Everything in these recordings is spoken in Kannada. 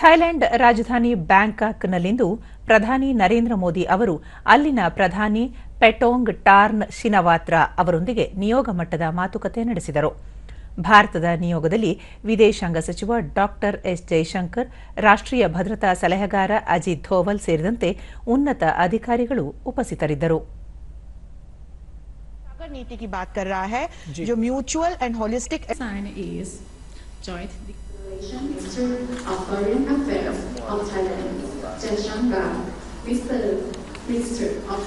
ಥೈಲ್ಯಾಂಡ್ ರಾಜಧಾನಿ ಬ್ಯಾಂಕಾಕ್ನಲ್ಲಿಂದು ಪ್ರಧಾನಿ ನರೇಂದ್ರ ಮೋದಿ ಅವರು ಅಲ್ಲಿನ ಪ್ರಧಾನಿ ಪೆಟೋಂಗ್ ಟಾರ್ನ್ ಶಿನವಾತ್ರ ಅವರೊಂದಿಗೆ ನಿಯೋಗ ಮಟ್ಟದ ಮಾತುಕತೆ ನಡೆಸಿದರು. ಭಾರತದ ನಿಯೋಗದಲ್ಲಿ ವಿದೇಶಾಂಗ ಸಚಿವ ಡಾಕ್ಟರ್ ಎಸ್ ಜೈಶಂಕರ್ ರಾಷ್ಟ್ರೀಯ ಭದ್ರತಾ ಸಲಹೆಗಾರ ಅಜಿತ್ ಧೋವಲ್ ಸೇರಿದಂತೆ ಉನ್ನತ ಅಧಿಕಾರಿಗಳು ಉಪಸ್ಥಿತರಿದ್ದರು. joint Minister of Foreign Affairs of Thailand, Chen Shangga, Mr. Minister of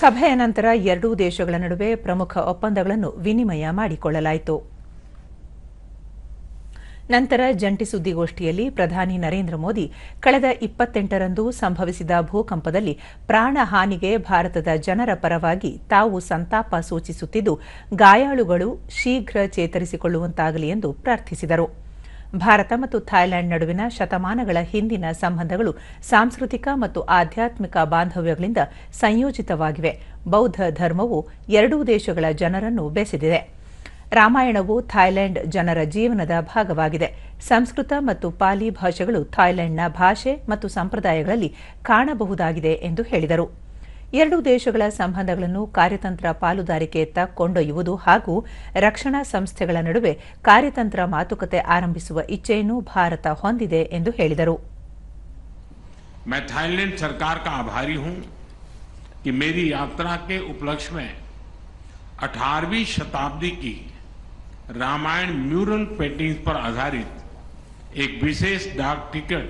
ಸಭೆಯ ನಂತರ ಎರಡೂ ದೇಶಗಳ ನಡುವೆ ಪ್ರಮುಖ ಒಪ್ಪಂದಗಳನ್ನು ವಿನಿಮಯ ಮಾಡಿಕೊಳ್ಳಲಾಯಿತು ನಂತರ ಜಂಟಿ ಸುದ್ದಿಗೋಷ್ಠಿಯಲ್ಲಿ ಪ್ರಧಾನಿ ನರೇಂದ್ರ ಮೋದಿ ಕಳೆದ ಇಪ್ಪತ್ತೆಂಟರಂದು ಸಂಭವಿಸಿದ ಭೂಕಂಪದಲ್ಲಿ ಪ್ರಾಣ ಹಾನಿಗೆ ಭಾರತದ ಜನರ ಪರವಾಗಿ ತಾವು ಸಂತಾಪ ಸೂಚಿಸುತ್ತಿದ್ದು, ಗಾಯಾಳುಗಳು ಶೀಘ್ರ ಚೇತರಿಸಿಕೊಳ್ಳುವಂತಾಗಲಿ ಎಂದು ಪ್ರಾರ್ಥಿಸಿದರು. ಭಾರತ ಮತ್ತು ಥಾಯ್ಲೆಂಡ್ ನಡುವಿನ ಶತಮಾನಗಳ ಹಿಂದಿನ ಸಂಬಂಧಗಳು ಸಾಂಸ್ಕೃತಿಕ ಮತ್ತು ಆಧ್ಯಾತ್ಮಿಕ ಬಾಂಧವ್ಯಗಳಿಂದ ಸಂಯೋಜಿತವಾಗಿವೆ. ಬೌದ್ಧ ಧರ್ಮವು ಎರಡೂ ದೇಶಗಳ ಜನರನ್ನು ಬೆಸೆದಿದೆ. ರಾಮಾಯಣವು ಥೈಲ್ಯಾಂಡ್ ಜನರ ಜೀವನದ ಭಾಗವಾಗಿದೆ ಸಂಸ್ಕೃತ ಮತ್ತು ಪಾಲಿ ಭಾಷೆಗಳು ಥೈಲ್ಯಾಂಡ್ನ ಭಾಷೆ ಮತ್ತು ಸಂಪ್ರದಾಯಗಳಲ್ಲಿ ಕಾಣಬಹುದಾಗಿದೆ ಎಂದು ಹೇಳಿದರು ಎರಡೂ ದೇಶಗಳ ಸಂಬಂಧಗಳನ್ನು ಕಾರ್ಯತಂತ್ರ ಪಾಲುದಾರಿಕೆಯತ್ತ ಕೊಂಡೊಯ್ಯುವುದು ಹಾಗೂ ರಕ್ಷಣಾ ಸಂಸ್ಥೆಗಳ ನಡುವೆ ಕಾರ್ಯತಂತ್ರ ಮಾತುಕತೆ ಆರಂಭಿಸುವ ಇಚ್ಛೆಯನ್ನು ಭಾರತ ಹೊಂದಿದೆ ಎಂದು ಹೇಳಿದರು मैं थाईलैंड सरकार का आभारी हूं कि मेरी यात्रा के उपलक्ष्य में 18वीं शताब्दी की रामायण म्यूरल पेंटिंग्स पर आधारित एक विशेष डाक टिकट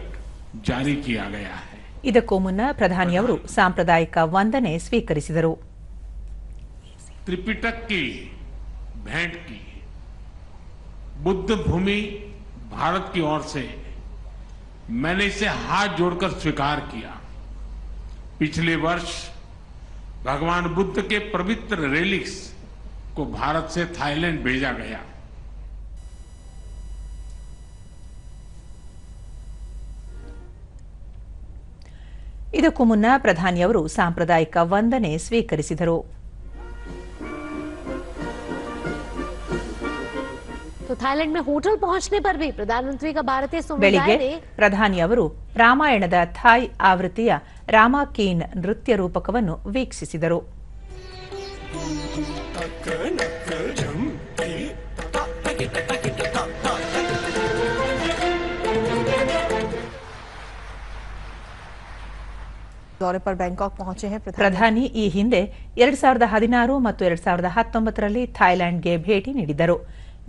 जारी किया गया है ಇದಕ್ಕೂ ಮುನ್ನ ಪ್ರಧಾನಿಯವರು ಸಾಂಪ್ರದಾಯಿಕ ವಂದನೆ ಸ್ವೀಕರಿಸಿದರು त्रिपिटक की भेंट की बुद्ध भूमि भारत की ओर से मैंने इसे हाथ जोड़कर स्वीकार किया पिछले वर्ष भगवान बुद्ध के पवित्र रेलिक्स को भारत से थाईलैंड भेजा गया ಇದಕ್ಕೂ ಮುನ್ನ ಪ್ರಧಾನಿಯವರು ಸಾಂಪ್ರದಾಯಿಕ ವಂದನೆ ಸ್ವೀಕರಿಸಿದರು तो थाईलैंड में होटल पहुंचने पर भी प्रधानमंत्री का भारतीय ಬೆಳಿಗ್ಗೆ समुदाय ने ಪ್ರಧಾನಿಯವರು ರಾಮಾಯಣದ ಥಾಯ್ ಆವೃತ್ತಿಯ ರಾಮಾ ಕೀನ್ ನೃತ್ಯ ರೂಪಕವನ್ನು ವೀಕ್ಷಿಸಿದರು दौरे पर बैंकॉक पहुंचे हैं प्रधान ಪ್ರಧಾನಿ ಈ ಹಿಂದೆ ಎರಡ್ ಸಾವಿರದ ಹದಿನಾರು ಮತ್ತು ಎರಡ್ ಸಾವಿರದ ಹತ್ತೊಂಬತ್ತರಲ್ಲಿ ಥೈಲ್ಯಾಂಡ್ಗೆ ಭೇಟಿ ನೀಡಿದ್ದರು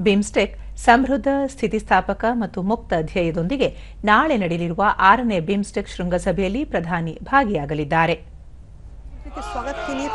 ಬಿಮ್ಸ್ಟೆಕ್ ಸಮೃದ್ಧ ಸ್ಥಿತಿಸ್ಥಾಪಕ ಮತ್ತು ಮುಕ್ತ ಧ್ಯೇಯದೊಂದಿಗೆ ನಾಳೆ ನಡೆಯಲಿರುವ ಆರನೇ ಬಿಮ್ಸ್ಟೆಕ್ ಶೃಂಗಸಭೆಯಲ್ಲಿ ಪ್ರಧಾನಿ ಭಾಗಿಯಾಗಲಿದ್ದಾರೆ के स्वागत के लिए